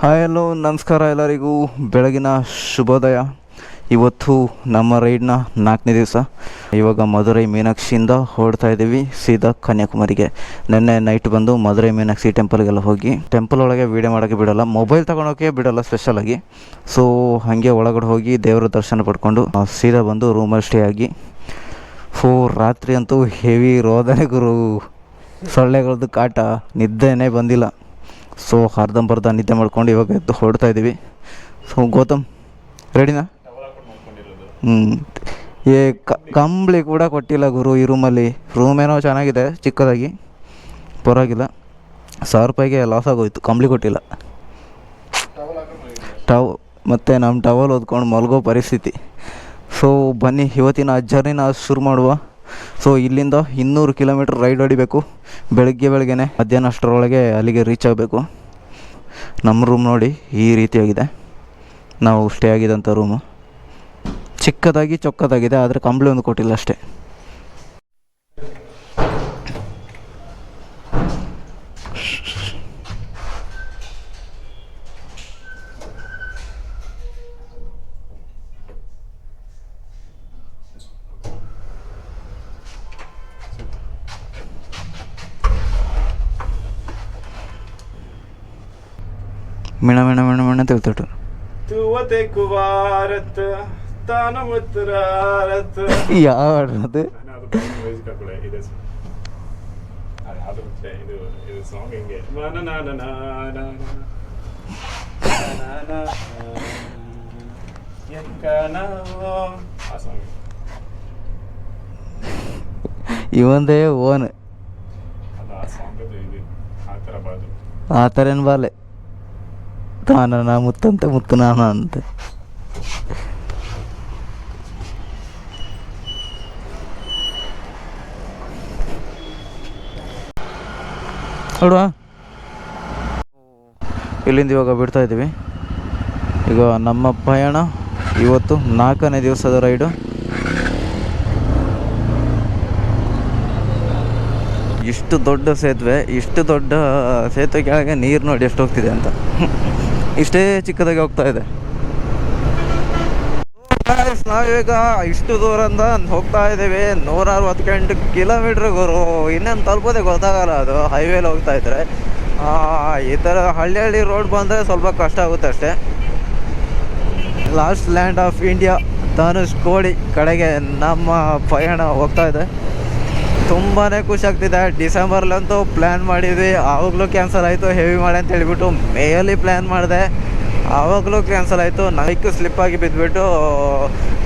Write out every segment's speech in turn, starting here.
Hi hello ನಮಸ್ಕಾರ ಎಲ್ಲರಿಗೂ. ಬೆಳಗಿನ ಶುಭೋದಯ. ಇವತ್ತು ನಮ್ಮ ರೈಡ್ನ ನಾಲ್ಕನೇ ದಿವಸ. ಇವಾಗ ಮಧುರೈ ಮೀನಾಕ್ಷಿಯಿಂದ ಹೊರಡ್ತಾ ಇದ್ದೀವಿ. ಸೀದಾ ಕನ್ಯಾಕುಮಾರಿಗೆ. ನಿನ್ನೆ ನೈಟ್ ಬಂದು ಮಧುರೈ ಮೀನಾಕ್ಷಿ ಟೆಂಪಲ್ಗೆಲ್ಲ ಹೋಗಿ. ಟೆಂಪಲ್ ಒಳಗೆ ವೀಡಿಯೋ ಮಾಡೋಕ್ಕೆ ಬಿಡಲ್ಲ. ಮೊಬೈಲ್ ತೊಗೊಳೋಕ್ಕೆ ಬಿಡಲ್ಲ ಸ್ಪೆಷಲಾಗಿ ಸೊ ಹಾಗೆ ಒಳಗಡೆ ಹೋಗಿ ದೇವರ ದರ್ಶನ ಪಡ್ಕೊಂಡು ಸೀದಾ ಬಂದು ರೂಮಲ್ಲಿ ಸ್ಟೇ ಆಗಿ. ಫೋ ರಾತ್ರಿ ಅಂತೂ ಹೆವಿ ರೋದನೆ ಗುರು. ಸೊಳ್ಳೆಗಳದ್ದು ಕಾಟ. ನಿದ್ದೆನೇ ಬಂದಿಲ್ಲ. ಸೊ ಅರ್ಧಂಬರ್ಧ ನಿದ್ದೆ ಮಾಡ್ಕೊಂಡು ಇವಾಗ ಎದ್ದು ಹೊರಡ್ತಾ ಇದ್ದೀವಿ ಸೊ ಗೌತಮ್ ರೆಡಿನಾ ಹ್ಞೂ ಏ ಕಂಬಳಿ ಕೂಡ ಕೊಟ್ಟಿಲ್ಲ ಗುರು ಈ ರೂಮಲ್ಲಿ ರೂಮ್ ಏನೋ ಚೆನ್ನಾಗಿದೆ, ಚಿಕ್ಕದಾಗಿ. ಪರವಾಗಿಲ್ಲ. ಸಾವಿರ ರೂಪಾಯಿಗೆ ಲಾಸ್ ಆಗೋಯ್ತು, ಕಂಬಳಿ ಕೊಟ್ಟಿಲ್ಲ. ಟವ್, ಮತ್ತು ನಮ್ಮ ಟವಲ್ ಓದ್ಕೊಂಡು ಮಲಗೋ ಪರಿಸ್ಥಿತಿ. ಸೊ ಬನ್ನಿ, ಇವತ್ತಿನ ಜರ್ನಿನ ಶುರು ಮಾಡುವ. ಸೊ ಇಲ್ಲಿಂದ ಇನ್ನೂರು ಕಿಲೋಮೀಟ್ರ್ ರೈಡ್ ಹೊಡಿಬೇಕು. ಬೆಳಗ್ಗೆ ಬೆಳಗ್ಗೆನೆ ಮಧ್ಯಾಹ್ನ ಅಷ್ಟರೊಳಗೆ ಅಲ್ಲಿಗೆ ರೀಚ್ ಆಗಬೇಕು. ನಮ್ಮ ರೂಮ್ ನೋಡಿ ಈ ರೀತಿಯಾಗಿದೆ. ನಾವು ಸ್ಟೇ ಆಗಿದ್ದಂಥ ರೂಮು ಚಿಕ್ಕದಾಗಿ ಚೊಕ್ಕದಾಗಿದೆ, ಆದರೆ ಕಂಬಳಿ ಒಂದು ಕೊಟ್ಟಿಲ್ಲ ಅಷ್ಟೇ. ಮಿಣ ಮಿಣ ಮಿಣ ಮಿಣ ತಿಳ್ತಟ್ಟು ತುವತೆ ಕುವಾರತ್ ತಾನ ಮುತ್ತರಾರತ್ ಯಾವ ಹಾಡು ಅದು ನಾನು ಅದು ಬ್ಯಾಂಕ್ ಮ್ಯೂಸಿಕ್ ಹಾಕೊಳ್ಳೆ ಇದೆ song. ಅದು ಯಾವ್ದು ಗೊತ್ತಿಲ್ಲ, ಇದು ಇದು ಸಾಂಗ್ ಹಿಂಗೆ ನಾನ ನಾನ ನಾನ ಆ ಸಾಂಗ್ ಇವಂದೇ ಓನ್ ಅದು ಆ ಸಾಂಗ್ ಅದು ಇದು ಆ ಥರ ಬಾದು ಆ ಥರ ಏನು ಬಾಲೆ ತಾನ ಮುತ್ತಂತೆ ಮುತ್ತು ಅಂತ. ಅಂತೆ ನೋಡುವ. ಇಲ್ಲಿಂದ ಇವಾಗ ಬಿಡ್ತಾ ಇದ್ದೀವಿ. ಈಗ ನಮ್ಮ ಪಯಣ ಇವತ್ತು ನಾಲ್ಕನೇ ದಿವಸದ ರೈಡು. ಇಷ್ಟು ದೊಡ್ಡ ಸೇತುವೆ, ಇಷ್ಟು ದೊಡ್ಡ ಸೇತುವೆ ಕೆಳಗೆ ನೀರು ನೋಡಿ ಎಷ್ಟು ಹೋಗ್ತಿದೆ ಅಂತ. ಇಷ್ಟೇ ಚಿಕ್ಕದಾಗಿ ಹೋಗ್ತಾ ಇದೆ. ನಾವೀಗ ಇಷ್ಟು ದೂರದಿಂದ ಹೋಗ್ತಾ ಇದ್ದೀವಿ. ನೂರ ಕಿಲೋಮೀಟ್ರ್ ಗುರು. ಇನ್ನೇನು ತಲುಪೋದೇ ಗೊತ್ತಾಗಲ್ಲ ಅದು. ಹೈವೇಲಿ ಹೋಗ್ತಾ ಇದ್ರೆ. ಈ ಥರ ಹಳ್ಳಿ ಹಳ್ಳಿ ರೋಡ್ ಬಂದರೆ ಸ್ವಲ್ಪ ಕಷ್ಟ ಆಗುತ್ತೆ ಅಷ್ಟೇ. Last land of India Dhanushkodi ಕಡೆಗೆ ನಮ್ಮ ಪಯಣ ಹೋಗ್ತಾ ಇದೆ. ತುಂಬಾ ಖುಷಿ ಆಗ್ತಿದೆ ಡಿಸೆಂಬರ್ಲಂತೂ ಪ್ಲ್ಯಾನ್ ಮಾಡಿದ್ವಿ. ಆವಾಗಲೂ ಕ್ಯಾನ್ಸಲ್ ಆಯಿತು ಹೆವಿ ಮಾಡಿ ಅಂತ ಹೇಳಿಬಿಟ್ಟು ಮೇಯಲ್ಲಿ ಪ್ಲ್ಯಾನ್ ಮಾಡಿದೆ. ಆವಾಗಲೂ ಕ್ಯಾನ್ಸಲ್ ಆಯಿತು. ನೈಕು ಸ್ಲಿಪ್ ಆಗಿ ಬಿದ್ದುಬಿಟ್ಟು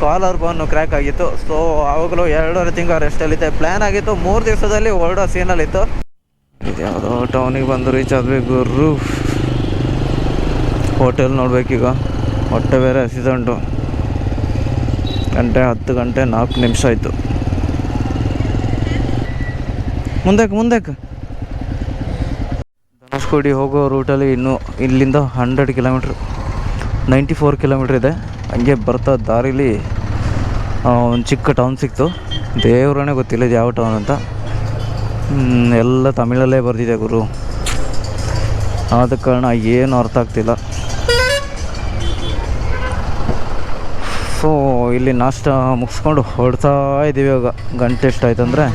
ಕಾಲರ್ ಬೋನು ಕ್ರ್ಯಾಕ್ ಆಗಿತ್ತು. ಸೊ ಆವಾಗಲೂ ಎರಡೂವರೆ ತಿಂಗಳು ರೆಸ್ಟಲ್ಲಿದೆ ಪ್ಲ್ಯಾನ್ ಆಗಿತ್ತು. ಮೂರು ದಿವಸದಲ್ಲಿ ಹೊರಡೋ ಸೀನಲ್ಲಿತ್ತು ಇದು ಯಾವುದೋ ಟೌನಿಗೆ ಬಂದು ರೀಚ್ ಆದ್ವಿ ಗುರು. ಹೋಟೆಲ್ ನೋಡ್ಬೇಕೀಗ ಹೊಟ್ಟೆ ಬೇರೆ ಹಸಿದುಂಟು. ಗಂಟೆ ಹತ್ತು ಗಂಟೆ ನಾಲ್ಕು ನಿಮಿಷ ಆಯಿತು. ಮುಂದಕ್ಕೆ ಮುಂದಕ್ಕೆ. ಧನುಷ್ಕೋಡಿ ಹೋಗೋ ರೂಟಲ್ಲಿ ಇನ್ನೂ ಇಲ್ಲಿಂದ hundred kilometre, ninety four kilometre ಇದೆ. ಹಂಗೆ ಬರ್ತಾ ದಾರಿಲಿ ಒಂದು ಚಿಕ್ಕ ಟೌನ್ ಸಿಕ್ತು. ದೇವ್ರನೇ ಗೊತ್ತಿಲ್ಲ ಇದು ಯಾವ ಟೌನ್ ಅಂತ. ಎಲ್ಲ ತಮಿಳಲ್ಲೇ ಬರ್ದಿದೆ ಗುರು. ಆದ ಕಾರಣ ಏನು ಅರ್ಥ ಆಗ್ತಿಲ್ಲ. ಸೊ ಇಲ್ಲಿ ನಾಷ್ಟ ಮುಗಿಸ್ಕೊಂಡು ಹೊಡ್ತಾ ಇದ್ದೀವಿ ಇವಾಗ. ಗಂಟೆ ಎಷ್ಟಾಯ್ತು ಅಂದರೆ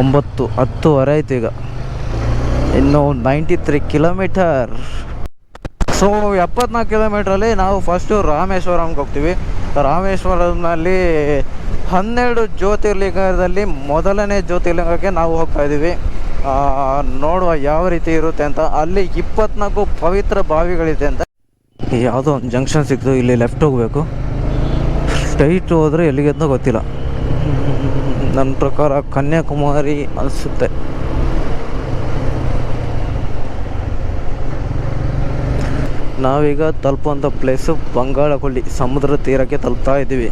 ಒಂಬತ್ತು, ಹತ್ತುವರೆ ಆಯ್ತು ಈಗ. ಇನ್ನು ನೈಂಟಿ ತ್ರೀ ಕಿಲೋಮೀಟರ್ ಸೊ ಎಪ್ಪತ್ನಾಲ್ಕು ಕಿಲೋಮೀಟ್ರಲ್ಲಿ ನಾವು ಫಸ್ಟು ರಾಮೇಶ್ವರಂಗೆ ಹೋಗ್ತೀವಿ. ರಾಮೇಶ್ವರಂನಲ್ಲಿ ಹನ್ನೆರಡು ಜ್ಯೋತಿರ್ಲಿಂಗದಲ್ಲಿ ಮೊದಲನೇ ಜ್ಯೋತಿರ್ಲಿಂಗಕ್ಕೆ ನಾವು ಹೋಗ್ತಾ ಇದ್ದೀವಿ. ನೋಡುವ ಯಾವ ರೀತಿ ಇರುತ್ತೆ ಅಂತ. ಅಲ್ಲಿ ಇಪ್ಪತ್ನಾಲ್ಕು ಪವಿತ್ರ ಬಾವಿಗಳಿದೆ ಅಂತ. ಯಾವುದೋ ಒಂದು ಜಂಕ್ಷನ್ ಸಿಕ್ತು ಇಲ್ಲಿ ಲೆಫ್ಟ್ ಹೋಗಬೇಕು. ಸ್ಟ್ರೈಟ್ ಹೋದರೆ ಎಲ್ಲಿಗೆ ಅಂತ ಗೊತ್ತಿಲ್ಲ. ನನ್ನ ಪ್ರಕಾರ ಕನ್ಯಾಕುಮಾರಿ ಅನಿಸುತ್ತೆ. ನಾವೀಗ ತಲುಪುವಂಥ ಪ್ಲೇಸು ಬಂಗಾಳಕೊಳ್ಳಿ, ಸಮುದ್ರ ತೀರಕ್ಕೆ ತಲುಪ್ತಾ ಇದ್ದೀವಿ.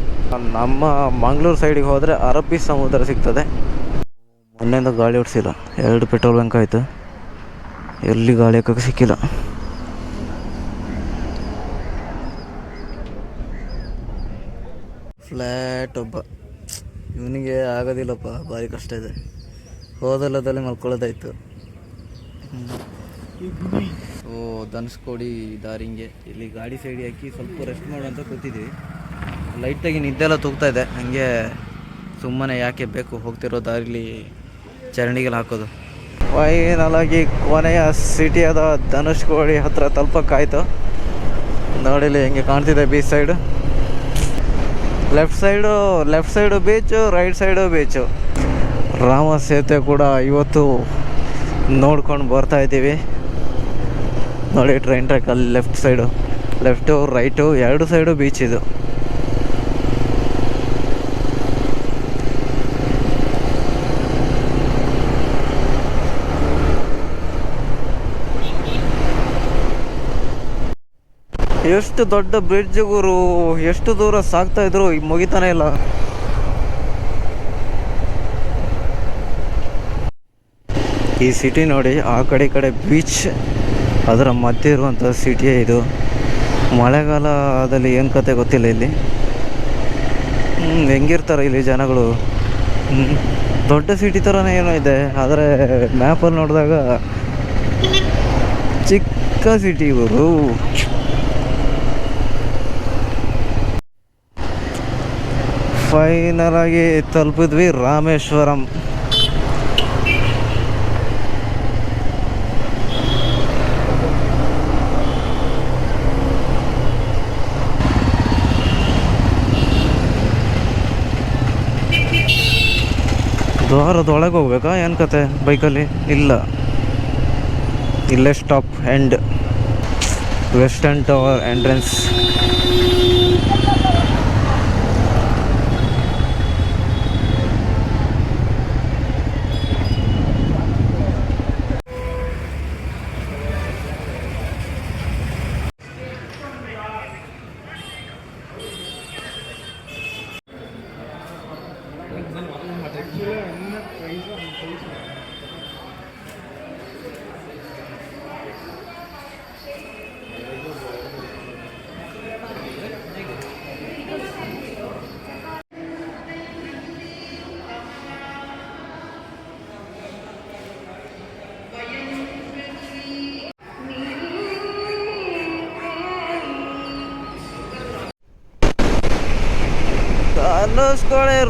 ನಮ್ಮ ಮಂಗಳೂರು ಸೈಡಿಗೆ ಹೋದರೆ ಅರಬ್ಬಿ ಸಮುದ್ರ ಸಿಗ್ತದೆ. ಮೊನ್ನೆಯಿಂದ ಗಾಳಿ ಓಡಿಸಿಲ್ಲ ಎರಡು ಪೆಟ್ರೋಲ್ ಬಂಕ್ ಆಯಿತು. ಎಲ್ಲಿ ಗಾಳಿ ಹಾಕಕ್ಕೆ ಸಿಕ್ಕಿಲ್ಲ. ಫ್ಲ್ಯಾಟ್ ಒಬ್ಬ. ಇವನಿಗೆ ಆಗೋದಿಲ್ಲಪ್ಪ ಭಾರಿ ಕಷ್ಟ ಇದೆ. ಹೋದಲ್ಲದಲ್ಲಿ ಮಲ್ಕೊಳ್ಳೋದಾಯ್ತು. ಓ ಧನುಷ್ಕೋಡಿ ದಾರಿಂಗೆ. ಇಲ್ಲಿ ಗಾಡಿ ಸೈಡಿ ಹಾಕಿ ಸ್ವಲ್ಪ ರೆಸ್ಟ್ ಮಾಡೋಂತ ಕೂತಿದ್ದೀವಿ ಲೈಟಾಗಿ ನಿದ್ದೆಲ್ಲ ತೂಗ್ತಾ ಇದೆ. ಹಂಗೆ ಸುಮ್ಮನೆ ಯಾಕೆ ಬೇಕು ಹೋಗ್ತಿರೋ ದಾರಿಲಿ ಚರಂಡಿಗೆಲ್ಲ ಹಾಕೋದು. ಫೈನಲ್ ಆಗಿ ಕೊನೆಯ ಸಿಟಿಯಾದ ಧನುಷ್ಕೋಡಿ ಹತ್ರ ತಲುಪಕ್ಕಾಯ್ತು. ನೋಡಿಲಿ ಹೆಂಗೆ ಕಾಣ್ತಿದೆ beach side left side left side beach right side beach Rama ಸೇತುವೆ ಕೂಡ ಇವತ್ತು ನೋಡ್ಕೊಂಡು ಬರ್ತಾ ಇದ್ದೀವಿ. ನೋಡಿ ಟ್ರೈನ್ ಟ್ರ್ಯಾಕ್ ಅಲ್ಲಿ ಲೆಫ್ಟ್ ಸೈಡು ಲೆಫ್ಟು ರೈಟು ಎರಡು ಸೈಡು ಬೀಚ್ ಇದು. ಎಷ್ಟು ದೊಡ್ಡ ಬ್ರಿಡ್ಜ್ ಗುರು, ಎಷ್ಟು ದೂರ ಸಾಗ್ತಾ ಇದ್ರು, ಈಗ ಮುಗಿತಾನೆ ಇಲ್ಲ. ಈ ಸಿಟಿ ನೋಡಿ, ಆ ಕಡೆ ಕಡೆ ಬೀಚ್ ಅದರ ಮಧ್ಯೆ ಇರುವಂಥ ಸಿಟಿಯೇ ಇದು. ಮಳೆಗಾಲದಲ್ಲಿ ಏನು ಕತೆ ಗೊತ್ತಿಲ್ಲ ಇಲ್ಲಿ. ಹೆಂಗಿರ್ತಾರೆ ಇಲ್ಲಿ ಜನಗಳು. ದೊಡ್ಡ ಸಿಟಿ ಥರನೇ ಏನೋ ಇದೆ, ಆದರೆ ಮ್ಯಾಪಲ್ಲಿ ನೋಡಿದಾಗ ಚಿಕ್ಕ ಸಿಟಿ ಇವರು ಫೈನಲ್ ಆಗಿ ತಲುಪಿದ್ವಿ ರಾಮೇಶ್ವರಂ. ದ್ವಾರದೊಳಗೆ ಹೋಗ್ಬೇಕಾ? ಏನು ಕತೆ? ಬೈಕಲ್ಲಿ? ಇಲ್ಲ. ಇಲ್ಲೇ stop end western tower entrance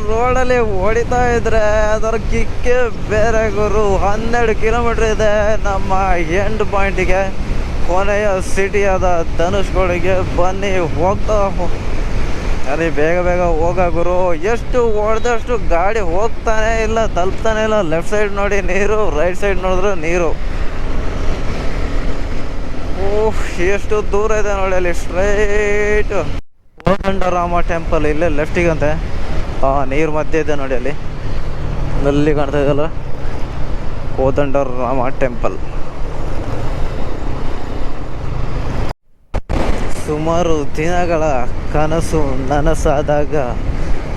ರೋಡಲ್ಲಿ ಹೊಡಿತಾ ಇದ್ರೆ ಅದರ ಕಿಕ್ಕೆ ಬೇರೆ ಗುರು. ಹನ್ನೆರಡು ಕಿಲೋಮೀಟರ್ ಇದೆ ನಮ್ಮ ಎಂಡ್ ಪಾಯಿಂಟಿಗೆ. ಕೊನೆಯ ಸಿಟಿಯಾದ ಧನುಷ್ಗಳಿಗೆ ಬನ್ನಿ ಹೋಗ್ತಾ ಅಲ್ಲಿ ಬೇಗ ಬೇಗ ಹೋಗ ಗುರು. ಎಷ್ಟು ಹೊಡೆದಷ್ಟು ಗಾಡಿ ಹೋಗ್ತಾನೆ ಇಲ್ಲ, ತಲುಪ್ತಾನೆ ಇಲ್ಲ. ಲೆಫ್ಟ್ ಸೈಡ್ ನೋಡಿ ನೀರು ರೈಟ್ ಸೈಡ್ ನೋಡಿದ್ರೆ ನೀರು. ಓಹ್, ಎಷ್ಟು ದೂರ ಇದೆ ನೋಡಿ ಅಲ್ಲಿ. ಸ್ಟ್ರೈಟ್ ಕೋದಂಡರಾಮ ಟೆಂಪಲ್ ಇಲ್ಲೇ ಲೆಫ್ಟಿಗಂತೆ ನೀರು ಮಧ್ಯೆ ಇದೆ ನೋಡಿ ಅಲ್ಲಿ. ಅಲ್ಲಿ ಕಾಣ್ತಾ ಇದೆಯಲ್ಲ ಕೋದಂಡರಾಮ ಟೆಂಪಲ್ ಸುಮಾರು ದಿನಗಳ ಕನಸು ನನಸಾದಾಗ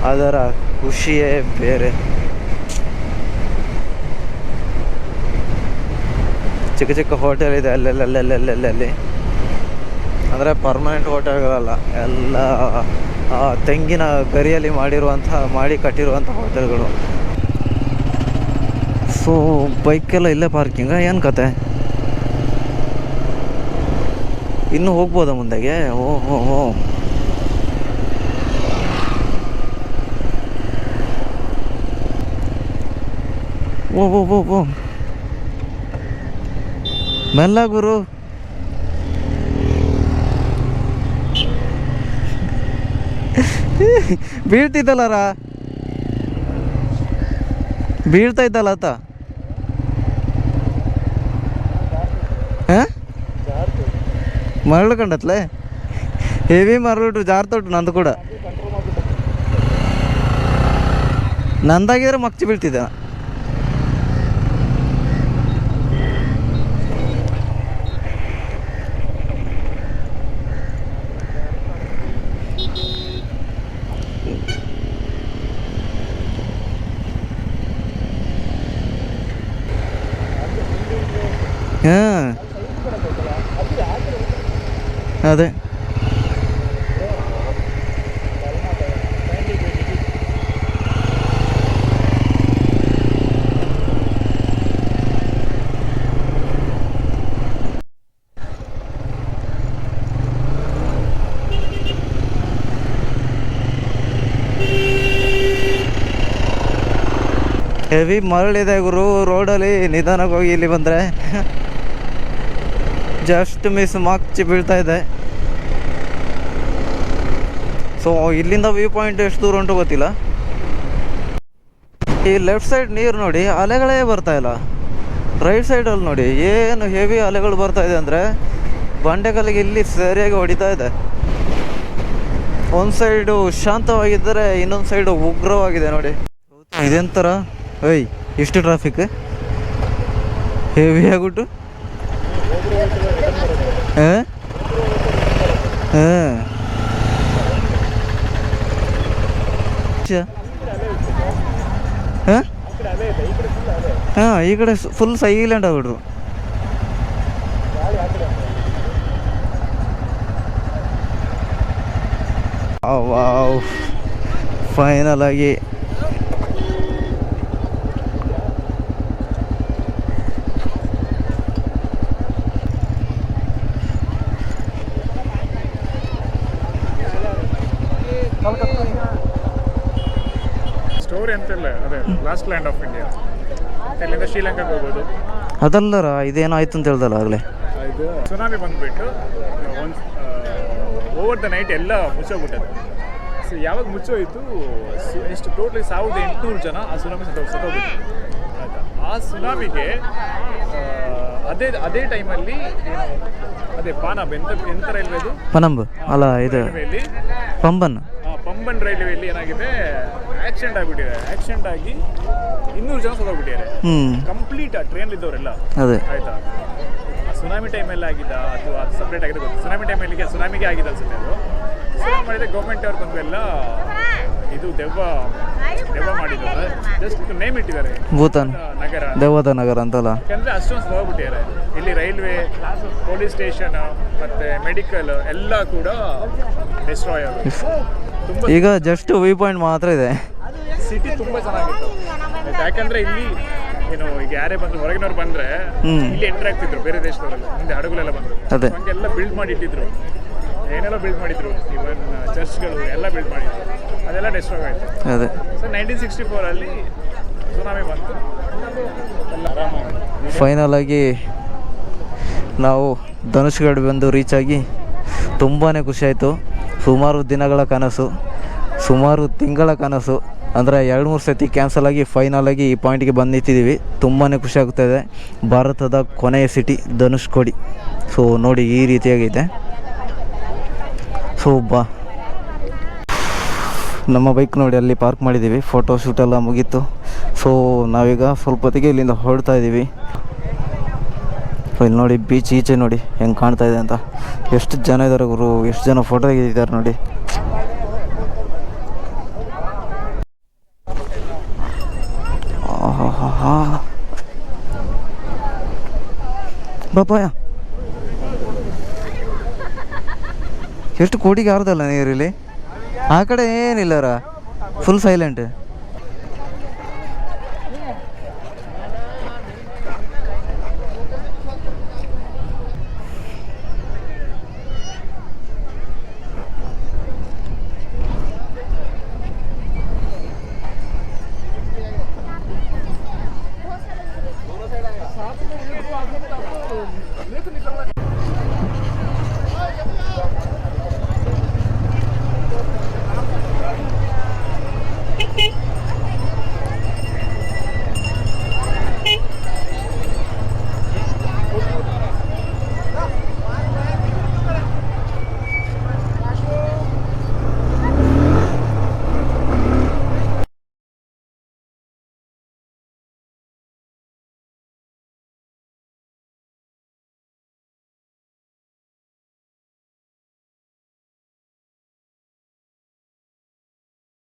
ಅದರ ಖುಷಿಯೇ ಬೇರೆ. ಚಿಕ್ಕ ಚಿಕ್ಕ ಹೋಟೆಲ್ ಇದೆ ಅಲ್ಲೆಲ್ಲಲ್ಲಿ ಅಂದರೆ ಪರ್ಮನೆಂಟ್ ಹೋಟೆಲ್ಗಳಲ್ಲ ಎಲ್ಲ ಆ, ತೆಂಗಿನ ಗರಿಯಲ್ಲಿ ಮಾಡಿರುವಂತಹ, ಮಾಡಿ ಕಟ್ಟಿರುವಂಥ ಹೋಟೆಲ್ಗಳು. ಸೊ ಬೈಕೆಲ್ಲ ಇಲ್ಲೇ ಪಾರ್ಕಿಂಗ ಏನು ಕತೆ? ಇನ್ನೂ ಹೋಗ್ಬೋದಾ ಮುಂದೆಗೆ? ಓ ಹೋ ಹೋ. ಓ ಓ ಓ ಓ. ಮೆಲ್ಲ ಗುರು. ಬೀಳ್ತಿದ್ದಲ್ಲ ಬೀಳ್ತಾ ಇದ್ದಲ್ಲ ಆತ ಮರಳು ಕಂಡತ್ಲೆ? ಹೆವಿ ಮರಳುಟು ಜಾರ್ತೊಟ್ಟು ನಂದು ಕೂಡ. ನಂದಾಗಿದ್ರೆ ಮಗ್ಚಿ ಬೀಳ್ತಿದ್ದೆ. അതെ. ಹೆವಿ ಮರಳಿದೆ ಗುರು. ರೋಡಲ್ಲಿ ನಿಧಾನಕ್ಕೆ ಹೋಗಿ ಇಲ್ಲಿ ಬಂದರೆ. ಜಸ್ಟ್ ಮಿಸ್ ಮಾಕ್ಚಿ ಬೀಳ್ತಾ ಇದೆ. ಸೊ ಇಲ್ಲಿಂದ ವ್ಯೂ ಪಾಯಿಂಟ್ ಎಷ್ಟು ದೂರ ಉಂಟು ಗೊತ್ತಿಲ್ಲ. ಈ ಲೆಫ್ಟ್ ಸೈಡ್ ನೀರು ನೋಡಿ ಅಲೆಗಳೇ ಬರ್ತಾ ಇಲ್ಲ. ರೈಟ್ ಸೈಡಲ್ಲಿ ನೋಡಿ ಏನು ಹೆವಿ ಅಲೆಗಳು ಬರ್ತಾ ಇದೆ ಅಂದರೆ ಬಂಡೆಕಲ್ಲಿಗೆ ಇಲ್ಲಿ ಸರಿಯಾಗಿ ಹೊಡಿತಾ ಇದೆ. ಒಂದು ಸೈಡು ಶಾಂತವಾಗಿದ್ದರೆ ಇನ್ನೊಂದು ಸೈಡು ಉಗ್ರವಾಗಿದೆ ನೋಡಿ. ಇದೆಂಥರ ಏಯ್, ಇಷ್ಟು ಟ್ರಾಫಿಕ್ ಹೆವಿ ಆಗ್ಬಿಟ್ಟು ಹಾಂ? ಹಾಂ? ಹಾಂ, ಈ ಕಡೆ ಫುಲ್ ಸೈಲೆಂಟ್ ಆಗ್ಬಿಟ್ರು ವಾವ್. ಫೈನಲ್ ಆಗಿ. ಸ್ಟೋರಿ ಅಂತಿಲ್ಲ, ಅದೇ ಲಾಸ್ಟ್ ಲ್ಯಾಂಡ್ ಆಫ್ ಇಂಡಿಯಾ ಇಲ್ಲಿಂದ ಶ್ರೀಲಂಕಾಗೆ ಹೋಗ್ಬೋದು. ಅದಲ್ಲರ ಇದೇನಾಯ್ತು ಅಂತ ಹೇಳ್ದಲ್ಲ ಆಗಲೇ. ಇದು ಸುನಾಮಿ ಬಂದ್ಬಿಟ್ಟು ಓವರ್ ದ ನೈಟ್ ಎಲ್ಲ ಮುಚ್ಚೋಗ್ಬಿಟ್ಟದು ಸೊ ಯಾವಾಗ ಮುಚ್ಚೋಯ್ತು ಸು- ಎಷ್ಟು ಟೋಟಲಿ ಸಾವಿರದ ಎಂಟುನೂರು ಜನ ಆ ಸುನಾಮಿ ಸತ್ತೋ ಸತ್ತೋಗ್ಬಿಟ್ಟು ಆಯ್ತಾ? ಆ ಸುನಾಮಿಗೆ ಆ, ಅದೇ ಅದೇ ಟೈಮಲ್ಲಿ ಅದೇ ಪಾನಬ್ ಎಂತ ಎಂತ ರೈಲ್ವೆದು ಪನಂಬ್ ಅಲ್ಲ ಇದು ರೈಲ್ವೆಯಲ್ಲಿ ಪಂಬನ್. ರೈಲ್ವೆ ರೈಲ್ವೆಯಲ್ಲಿ ಏನಾಗಿದೆ ಆಕ್ಸಿಡೆಂಟ್ ಆಗಿಬಿಟ್ಟಿದೆ. ಆಕ್ಸಿಡೆಂಟ್ ಆಗಿ ಇನ್ನೂರು ಜನ ಸತ್ತೋಗ್ಬಿಟ್ಟಿದ್ದಾರೆ. ಕಂಪ್ಲೀಟ್ ಆ ಟ್ರೈನ್ ಇದ್ದವರೆಲ್ಲ. ಆಯ್ತಾ? ಆ ಸುನಾಮಿ ಟೈಮಲ್ಲಿ ಆಗಿದ್ದ ಅಥವಾ ಅದು ಸಪ್ರೇಟ್ ಆಗಿದೆ ಗೊತ್ತು? ಸುನಾಮಿ ಟೈಮಲ್ಲಿ ಸುನಾಮಿಗೆ ಆಗಿದೆ ಅನ್ಸುತ್ತೆ ಅದು. ಸುನಾಮಿ ಮಾಡಿದ್ರೆ ಮಾಡಿದೆ ಗೌರ್ಮೆಂಟ್ ಅವ್ರು ಬಂದು ಎಲ್ಲ ಇದು ದೆವ್ವ ಮಾಡಿದ್ದಾರೆ. ಜಸ್ಟ್ ನೇಮ್ ಇಟ್ಟಿದ್ದಾರೆ. ಭೂತಾನ್. ನಗರ. ದೇವದ ನಗರ ಅಂತಲ್ಲ. ಯಾಕಂದ್ರೆ ಅಷ್ಟೊಂದು ಹೋಗ್ಬಿಟ್ಟಿದ್ದಾರೆ. ಇಲ್ಲಿ ರೈಲ್ವೆ ಪೊಲೀಸ್ ಸ್ಟೇಷನ್ ಮತ್ತೆ ಮೆಡಿಕಲ್ ಎಲ್ಲ ಕೂಡ ಡಿಸ್ಟ್ರಾಯ್ ಆಗುತ್ತೆ. ಈಗ ಜಸ್ಟ್ ವ್ಯೂ ಪಾಯಿಂಟ್ ಮಾತ್ರ ಇದೆ. ಸಿಟಿ ತುಂಬಾ ಚೆನ್ನಾಗಿತ್ತು? ಯಾಕಂದ್ರೆ ಇಲ್ಲಿ ಏನು ಈಗ ಯಾರೇ ಬಂದ್ರು ಹೊರಗಿನವ್ರು ಬಂದ್ರೆ ಇಲ್ಲಿ ಎಂಟರ್ ಆಗ್ತಿದ್ರು ಬೇರೆ ದೇಶದವರೆಲ್ಲ. ಮುಂದೆ ಹಡಗುಲೆಲ್ಲ ಬಂದ್ರು. ಅದೇ. ಹಂಗೆಲ್ಲ ಬಿಲ್ಡ್ ಮಾಡಿ ಇಟ್ಟಿದ್ರು ಏನೆಲ್ಲ ಬಿಲ್ಡ್ ಮಾಡಿದ್ರು? ಇವನ್ ಚರ್ಚ್ಗಳು ಎಲ್ಲ ಬಿಲ್ಡ್ ಮಾಡಿದ್ರು. ಅದೆಲ್ಲ ಡಿಸ್ಟ್ರಾಯ್ ಆಯ್ತು. ಅದೇ. ಸೊ ನೈನ್ಟೀನ್ ಸಿಕ್ಸ್ಟಿ ಫೋರಲ್ಲಿ ಸುನಾಮಿ ಬಂತು. ಎಲ್ಲ ಆರಾಮಾಗಿ ಫೈನಲ್ ಆಗಿ ನಾವು ಧನುಷ್ಗಡ್ ಬಂದು ರೀಚ್ ಆಗಿ ತುಂಬಾ ಖುಷಿ ಆಯಿತು. ಸುಮಾರು ದಿನಗಳ ಕನಸು. ಸುಮಾರು ತಿಂಗಳ ಕನಸು. ಅಂದರೆ ಎರಡು ಮೂರು ಸತಿ ಕ್ಯಾನ್ಸಲ್ ಆಗಿ ಫೈನಲ್ ಆಗಿ ಈ ಪಾಯಿಂಟ್ಗೆ ಬಂದು ನಿಂತಿದ್ದೀವಿ ತುಂಬಾ ಖುಷಿ ಆಗ್ತಾಯಿದೆ ಭಾರತದ ಕೊನೆಯ ಸಿಟಿ ಧನುಷ್ಕೋಡಿ. ಸೊ ನೋಡಿ ಈ ರೀತಿಯಾಗೈತೆ. ಸೊ ಬಾ ನಮ್ಮ ಬೈಕ್ ನೋಡಿ ಅಲ್ಲಿ ಪಾರ್ಕ್ ಮಾಡಿದ್ದೀವಿ ಫೋಟೋ ಶೂಟ್ ಎಲ್ಲ ಮುಗೀತು. ಸೊ ನಾವೀಗ ಸ್ವಲ್ಪ ಹೊತ್ತಿಗೆ ಇಲ್ಲಿಂದ ಹೊರಡ್ತಾ ಇದ್ದೀವಿ. ಇಲ್ಲಿ ನೋಡಿ ಬೀಚ್ ಈಚೆ ನೋಡಿ ಹೆಂಗೆ ಕಾಣ್ತಾ ಇದೆ ಅಂತ. ಎಷ್ಟು ಜನ ಇದ್ದಾರೆ ಗುರು? ಎಷ್ಟು ಜನ ಫೋಟೋ ತೆಗೆದಿದ್ದಾರೆ ನೋಡಿ. ಬಾಪಾಯ ಎಷ್ಟು ಕೋಟಿಗೆ ಆರ್ದಲ್ಲ ನೀರಿಲ್ಲಿ ಆ ಕಡೆ ಏನಿಲ್ಲರ? Full silent